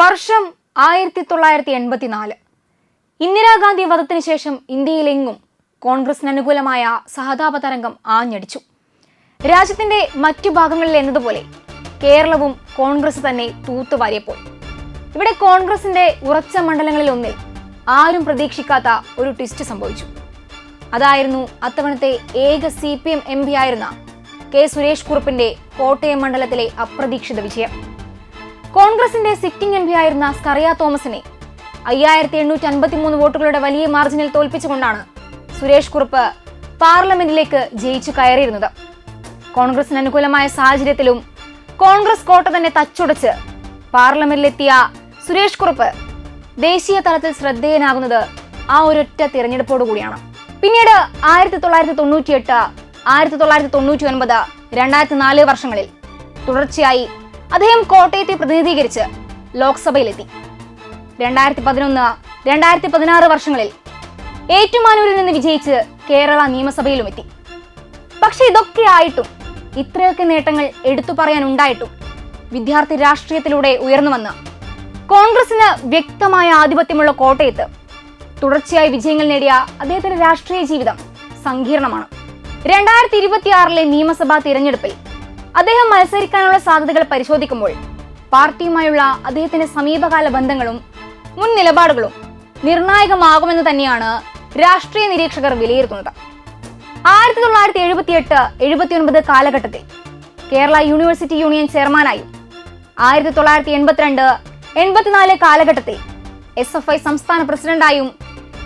വർഷം ആയിരത്തി തൊള്ളായിരത്തി എൺപത്തിനാല് ഇന്ദിരാഗാന്ധി വധത്തിന് ശേഷം ഇന്ത്യയിലെങ്ങും കോൺഗ്രസിന് അനുകൂലമായ സഹതാപ തരംഗം ആഞ്ഞടിച്ചു. രാജ്യത്തിന്റെ മറ്റു ഭാഗങ്ങളിൽ എന്നതുപോലെ കേരളവും കോൺഗ്രസ് തന്നെ തൂത്തുവാരിയപ്പോൾ. ഇവിടെ കോൺഗ്രസിന്റെ ഉറച്ച മണ്ഡലങ്ങളിൽ ഒന്നിൽ ആരും പ്രതീക്ഷിക്കാത്ത ഒരു ട്വിസ്റ്റ് സംഭവിച്ചു. അതായിരുന്നു അത്തവണത്തെ ഏക C P M M P ആയിരുന്ന കെ സുരേഷ് കുറുപ്പിന്റെ കോട്ടയം മണ്ഡലത്തിലെ അപ്രതീക്ഷിത വിജയം. കോൺഗ്രസിന്റെ സിറ്റിംഗ് എം പി ആയിരുന്ന സ്കറിയ തോമസിനെ അയ്യായിരത്തി എണ്ണൂറ്റി അൻപത്തി മൂന്ന് വോട്ടുകളുടെ വലിയ മാർജിനിൽ തോൽപ്പിച്ചുകൊണ്ടാണ് സുരേഷ് കുറുപ്പ് പാർലമെന്റിലേക്ക് ജയിച്ചു കയറിയിരുന്നത്. കോൺഗ്രസിന് അനുകൂലമായ സാഹചര്യത്തിലും കോൺഗ്രസ് കോട്ട തന്നെ തച്ചുടച്ച് പാർലമെന്റിലെത്തിയ സുരേഷ് കുറുപ്പ് ദേശീയ തലത്തിൽ ശ്രദ്ധേയനാകുന്നത് ആ ഒരൊറ്റ തിരഞ്ഞെടുപ്പോടു കൂടിയാണ്. പിന്നീട് ആയിരത്തി തൊള്ളായിരത്തി തൊണ്ണൂറ്റിയെട്ട് ആയിരത്തി തൊള്ളായിരത്തി തൊണ്ണൂറ്റി ഒൻപത് രണ്ടായിരത്തി നാല് വർഷങ്ങളിൽ തുടർച്ചയായി അദ്ദേഹം കോട്ടയത്തെ പ്രതിനിധീകരിച്ച് ലോക്സഭയിലെത്തി. രണ്ടായിരത്തി പതിനൊന്ന് രണ്ടായിരത്തി പതിനാറ് വർഷങ്ങളിൽ ഏറ്റുമാനൂരിൽ നിന്ന് വിജയിച്ച് കേരള നിയമസഭയിലും എത്തി പക്ഷെ ഇതൊക്കെ ആയിട്ടും ഇത്രയൊക്കെ നേട്ടങ്ങൾ എടുത്തു പറയാനുണ്ടായിട്ടും വിദ്യാർത്ഥി രാഷ്ട്രീയത്തിലൂടെ ഉയർന്നു വന്ന കോൺഗ്രസിന് വ്യക്തമായ ആധിപത്യമുള്ള കോട്ടയത്ത് തുടർച്ചയായി വിജയങ്ങൾ നേടിയ അദ്ദേഹത്തിന്റെ രാഷ്ട്രീയ ജീവിതം സങ്കീർണമാണ്. രണ്ടായിരത്തി ഇരുപത്തിയാറിലെ നിയമസഭാ തിരഞ്ഞെടുപ്പിൽ അദ്ദേഹം മത്സരിക്കാനുള്ള സാധ്യതകൾ പരിശോധിക്കുമ്പോൾ പാർട്ടിയുമായുള്ള അദ്ദേഹത്തിന്റെ സമീപകാല ബന്ധങ്ങളും മുൻ നിലപാടുകളും നിർണായകമാകുമെന്ന് തന്നെയാണ് രാഷ്ട്രീയ നിരീക്ഷകർ വിലയിരുത്തുന്നത്. ആയിരത്തി തൊള്ളായിരത്തി എഴുപത്തിയെട്ട് എഴുപത്തിയൊൻപത് കാലഘട്ടത്തിൽ കേരള യൂണിവേഴ്സിറ്റി യൂണിയൻ ചെയർമാനായും ആയിരത്തി തൊള്ളായിരത്തി എൺപത്തിരണ്ട് എൺപത്തിനാല് കാലഘട്ടത്തിൽ എസ് എഫ് ഐ സംസ്ഥാന പ്രസിഡന്റായും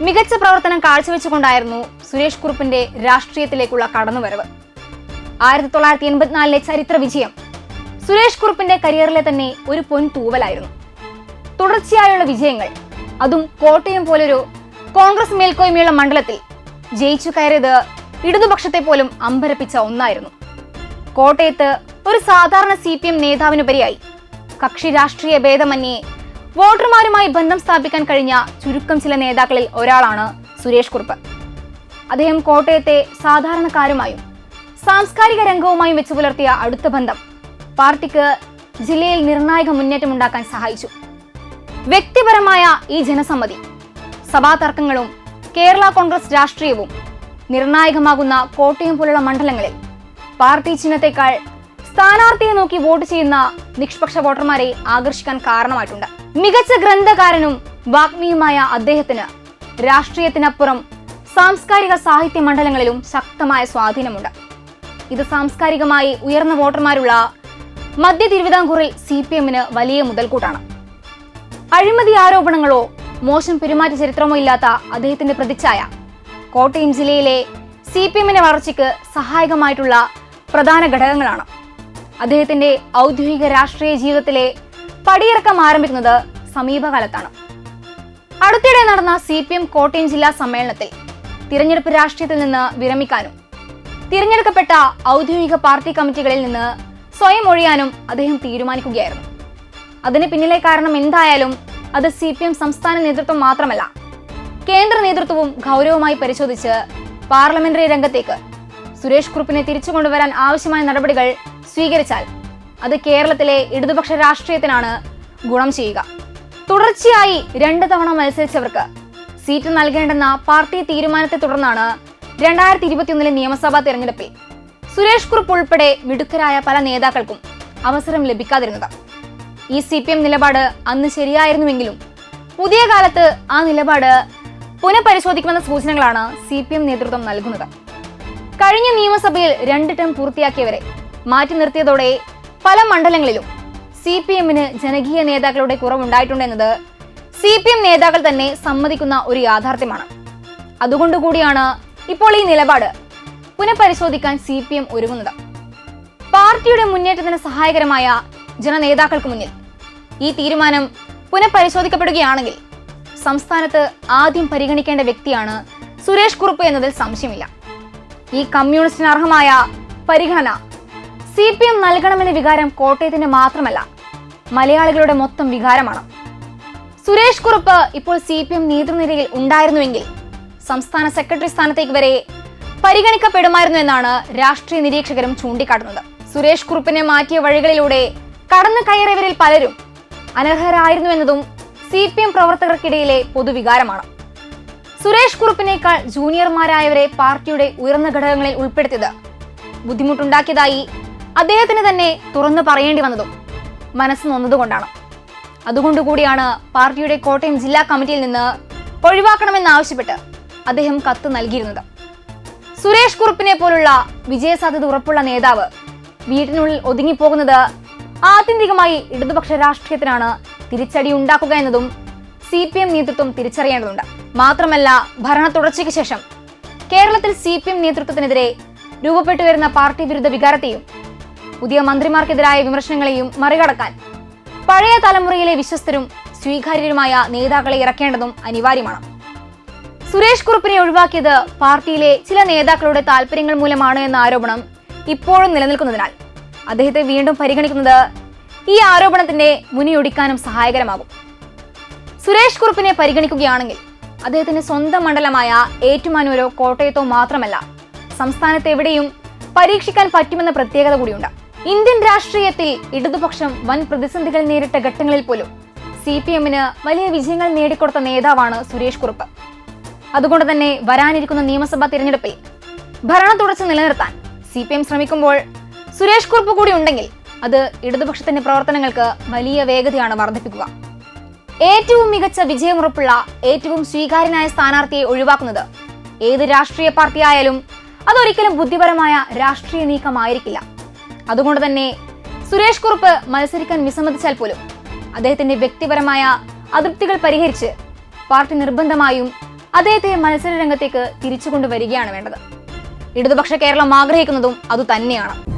മികച്ച പ്രവർത്തനം കാഴ്ചവെച്ചുകൊണ്ടായിരുന്നു സുരേഷ് കുറുപ്പിന്റെ രാഷ്ട്രീയത്തിലേക്കുള്ള കടന്നുവരവ്. ആയിരത്തി തൊള്ളായിരത്തി എൺപത്തിനാലിലെ ചരിത്ര വിജയം. സുരേഷ് കുറുപ്പിന്റെ കരിയറിലെ തന്നെ ഒരു പൊൻ തൂവലായിരുന്നു. തുടർച്ചയായുള്ള വിജയങ്ങൾ അതും കോട്ടയം പോലൊരു കോൺഗ്രസ് മേൽക്കോയ്മയുള്ള മണ്ഡലത്തിൽ ജയിച്ചു കയറിയത് ഇടതുപക്ഷത്തെ പോലും അമ്പരപ്പിച്ച ഒന്നായിരുന്നു. കോട്ടയത്ത് ഒരു സാധാരണ സി പി എം നേതാവിനുപരിയായി കക്ഷി രാഷ്ട്രീയ ഭേദമന്യേ വോട്ടർമാരുമായി ബന്ധം സ്ഥാപിക്കാൻ കഴിഞ്ഞ ചുരുക്കം ചില നേതാക്കളിൽ ഒരാളാണ് സുരേഷ് കുറുപ്പ്. അദ്ദേഹം കോട്ടയത്തെ സാധാരണക്കാരുമായും സാംസ്കാരിക രംഗവുമായി വെച്ച് പുലർത്തിയ അടുത്ത ബന്ധം പാർട്ടിക്ക് ജില്ലയിൽ നിർണായക മുന്നേറ്റം ഉണ്ടാക്കാൻ സഹായിച്ചു. വ്യക്തിപരമായ ഈ ജനസമ്മതി സഭാ തർക്കങ്ങളും കേരള കോൺഗ്രസ് രാഷ്ട്രീയവും നിർണായകമാകുന്ന കോട്ടയം പോലുള്ള മണ്ഡലങ്ങളിൽ പാർട്ടി ചിഹ്നത്തെക്കാൾ സ്ഥാനാർത്ഥിയെ നോക്കി വോട്ട് ചെയ്യുന്ന നിഷ്പക്ഷ വോട്ടർമാരെ ആകർഷിക്കാൻ കാരണമായിട്ടുണ്ട്. മികച്ച ഗ്രന്ഥകാരനും വാഗ്മിയുമായ അദ്ദേഹത്തിന് രാഷ്ട്രീയത്തിനപ്പുറം സാംസ്കാരിക സാഹിത്യ മണ്ഡലങ്ങളിലും ശക്തമായ സ്വാധീനമുണ്ട്. ഇത് സാംസ്കാരികമായി ഉയർന്ന വോട്ടർമാരുള്ള മധ്യ തിരുവിതാംകൂറിൽ സി പി എമ്മിന് വലിയ മുതൽക്കൂട്ടാണ്. അഴിമതി ആരോപണങ്ങളോ മോശം പെരുമാറ്റ ചരിത്രമോ ഇല്ലാത്ത അദ്ദേഹത്തിന്റെ പ്രതിച്ഛായ. കോട്ടയം ജില്ലയിലെ സി പി എമ്മിന്റെ വളർച്ചയ്ക്ക് സഹായകമായിട്ടുള്ള പ്രധാന ഘടകങ്ങളാണ്. അദ്ദേഹത്തിന്റെ ഔദ്യോഗിക രാഷ്ട്രീയ ജീവിതത്തിലെ പടിയിറക്കം ആരംഭിക്കുന്നത് സമീപകാലത്താണ്. അടുത്തിടെ നടന്ന സി കോട്ടയം ജില്ലാ സമ്മേളനത്തിൽ തിരഞ്ഞെടുപ്പ് രാഷ്ട്രീയത്തിൽ നിന്ന് വിരമിക്കാനും തിരഞ്ഞെടുക്കപ്പെട്ട ഔദ്യോഗിക പാർട്ടി കമ്മിറ്റികളിൽ നിന്ന് സ്വയം ഒഴിയാനും അദ്ദേഹം തീരുമാനിക്കുകയായിരുന്നു. അതിന് പിന്നിലെ കാരണം എന്തായാലും അത് സി പി എം സംസ്ഥാന നേതൃത്വം മാത്രമല്ല കേന്ദ്ര നേതൃത്വവും ഗൗരവമായി പരിശോധിച്ച് പാർലമെന്ററി രംഗത്തേക്ക് സുരേഷ് കുറുപ്പിനെ തിരിച്ചു കൊണ്ടുവരാൻ ആവശ്യമായ നടപടികൾ സ്വീകരിച്ചാൽ അത് കേരളത്തിലെ ഇടതുപക്ഷ രാഷ്ട്രീയത്തിനാണ് ഗുണം ചെയ്യുക. തുടർച്ചയായി രണ്ട് തവണ മത്സരിച്ചവർക്ക് സീറ്റ് നൽകേണ്ടെന്ന പാർട്ടി തീരുമാനത്തെ തുടർന്നാണ് രണ്ടായിരത്തി ഇരുപത്തിയൊന്നിലെ നിയമസഭാ തെരഞ്ഞെടുപ്പിൽ സുരേഷ് കുറുപ്പ് ഉൾപ്പെടെ മിടുക്കരായ പല നേതാക്കൾക്കും അവസരം ലഭിക്കാതിരുന്നത്. ഈ സി പി എം നിലപാട് അന്ന് ശരിയായിരുന്നുവെങ്കിലും പുതിയ കാലത്ത് ആ നിലപാട് പുനഃപരിശോധിക്കുമെന്ന സൂചനകളാണ് സി പി എം നേതൃത്വം നൽകുന്നത്. കഴിഞ്ഞ നിയമസഭയിൽ രണ്ട് ടേം പൂർത്തിയാക്കിയവരെ മാറ്റി നിർത്തിയതോടെ പല മണ്ഡലങ്ങളിലും സി പി എമ്മിന് ജനകീയ നേതാക്കളുടെ കുറവുണ്ടായിട്ടുണ്ടെന്നത് സി പി എം നേതാക്കൾ തന്നെ സമ്മതിക്കുന്ന ഒരു യാഥാർത്ഥ്യമാണ്. അതുകൊണ്ടുകൂടിയാണ് ഇപ്പോൾ ഈ നിലപാട് പുനഃപരിശോധിക്കാൻ സി പി എം ഒരുങ്ങുന്നത്. പാർട്ടിയുടെ മുന്നേറ്റത്തിന് സഹായകരമായ ജനനേതാക്കൾക്ക് മുന്നിൽ ഈ തീരുമാനം പുനഃപരിശോധിക്കപ്പെടുകയാണെങ്കിൽ സംസ്ഥാനത്ത് ആദ്യം പരിഗണിക്കേണ്ട വ്യക്തിയാണ് സുരേഷ് കുറുപ്പ് എന്നതിൽ സംശയമില്ല. ഈ കമ്മ്യൂണിസ്റ്റിന് അർഹമായ പരിഗണന സി പി എം നൽകണമെന്ന വികാരം കോട്ടയത്തിന്റെ മാത്രമല്ല മലയാളികളുടെ മൊത്തം വികാരമാണ്. സുരേഷ് കുറുപ്പ് ഇപ്പോൾ സി പി എം നേതൃനിരയിൽ ഉണ്ടായിരുന്നുവെങ്കിൽ സംസ്ഥാന സെക്രട്ടറി സ്ഥാനത്തേക്ക് വരെ പരിഗണിക്കപ്പെടുമായിരുന്നു എന്നാണ് രാഷ്ട്രീയ നിരീക്ഷകരും ചൂണ്ടിക്കാട്ടുന്നത്. സുരേഷ് കുറുപ്പിനെ മാറ്റിയ വഴികളിലൂടെ കടന്നു കയറിയവരിൽ പലരും അനർഹരായിരുന്നു എന്നതും സി പി എം പ്രവർത്തകർക്കിടയിലെ പൊതുവികാരമാണ്. സുരേഷ് കുറുപ്പിനേക്കാൾ ജൂനിയർമാരായവരെ പാർട്ടിയുടെ ഉയർന്ന ഘടകങ്ങളിൽ ഉൾപ്പെടുത്തിയത് ബുദ്ധിമുട്ടുണ്ടാക്കിയതായി അദ്ദേഹത്തിന് തന്നെ തുറന്നു പറയേണ്ടി വന്നതും മനസ്സ് നൊന്നതുകൊണ്ടാണ്. അതുകൊണ്ടുകൂടിയാണ് പാർട്ടിയുടെ കോട്ടയം ജില്ലാ കമ്മിറ്റിയിൽ നിന്ന് ഒഴിവാക്കണമെന്നാവശ്യപ്പെട്ട് അദ്ദേഹം കത്ത് നൽകിയിരുന്നത്. സുരേഷ് കുറുപ്പിനെ പോലുള്ള വിജയസാധ്യത ഉറപ്പുള്ള നേതാവ് വീട്ടിനുള്ളിൽ ഒതുങ്ങിപ്പോകുന്നത് ആത്യന്തികമായി ഇടതുപക്ഷ രാഷ്ട്രീയത്തിനാണ് തിരിച്ചടി ഉണ്ടാക്കുക എന്നതും സി പി എം നേതൃത്വം തിരിച്ചറിയേണ്ടതുണ്ട്. മാത്രമല്ല ഭരണ തുടർച്ചയ്ക്ക് ശേഷം കേരളത്തിൽ സി പി എം നേതൃത്വത്തിനെതിരെ രൂപപ്പെട്ടു വരുന്ന പാർട്ടി വിരുദ്ധ വികാരത്തെയും പുതിയ മന്ത്രിമാർക്കെതിരായ വിമർശനങ്ങളെയും മറികടക്കാൻ പഴയ തലമുറയിലെ വിശ്വസ്തരും സ്വീകാര്യരുമായ നേതാക്കളെ ഇറക്കേണ്ടതും അനിവാര്യമാണ്. സുരേഷ് കുറുപ്പിനെ ഒഴിവാക്കിയത് പാർട്ടിയിലെ ചില നേതാക്കളുടെ താല്പര്യങ്ങൾ മൂലമാണ് എന്ന ആരോപണം ഇപ്പോഴും നിലനിൽക്കുന്നതിനാൽ അദ്ദേഹത്തെ വീണ്ടും പരിഗണിക്കുന്നത് ഈ ആരോപണത്തിന്റെ മുനിയൊടിക്കാനും സഹായകരമാകും. സുരേഷ് കുറുപ്പിനെ പരിഗണിക്കുകയാണെങ്കിൽ അദ്ദേഹത്തിന്റെ സ്വന്തം മണ്ഡലമായ ഏറ്റുമാനൂരോ കോട്ടയത്തോ മാത്രമല്ല സംസ്ഥാനത്ത് എവിടെയും പരീക്ഷിക്കാൻ പറ്റുമെന്ന പ്രത്യേകത കൂടിയുണ്ട്. ഇന്ത്യൻ രാഷ്ട്രീയത്തിൽ ഇടതുപക്ഷം വൻ പ്രതിസന്ധികൾ നേരിട്ട ഘട്ടങ്ങളിൽ പോലും സി പി എമ്മിന് വലിയ വിജയങ്ങൾ നേടിക്കൊടുത്ത നേതാവാണ് സുരേഷ് കുറുപ്പ്. അതുകൊണ്ട് തന്നെ വരാനിരിക്കുന്ന നിയമസഭാ തിരഞ്ഞെടുപ്പിൽ ഭരണം തുടർച്ച നിലനിർത്താൻ സി പി എം ശ്രമിക്കുമ്പോൾ സുരേഷ് കുറുപ്പ് കൂടി ഉണ്ടെങ്കിൽ അത് ഇടതുപക്ഷത്തിന്റെ പ്രവർത്തനങ്ങൾക്ക് വലിയ വേഗതയാണ് വർദ്ധിപ്പിക്കുക. ഏറ്റവും മികച്ച വിജയമുറപ്പുള്ള ഏറ്റവും സ്വീകാര്യനായ സ്ഥാനാർത്ഥിയെ ഒഴിവാക്കുന്നത് ഏത് രാഷ്ട്രീയ പാർട്ടി ആയാലും അതൊരിക്കലും ബുദ്ധിപരമായ രാഷ്ട്രീയ നീക്കമായിരിക്കില്ല. അതുകൊണ്ട് തന്നെ സുരേഷ് കുറുപ്പ് മത്സരിക്കാൻ വിസമ്മതിച്ചാൽ പോലും അദ്ദേഹത്തിന്റെ വ്യക്തിപരമായ അതൃപ്തികൾ പരിഹരിച്ച് പാർട്ടി നിർബന്ധമായും അദ്ദേഹത്തെ മത്സര രംഗത്തേക്ക് തിരിച്ചു കൊണ്ടുവരികയാണ് വേണ്ടത്. ഇടതുപക്ഷ കേരളം ആഗ്രഹിക്കുന്നതും അതുതന്നെയാണ്.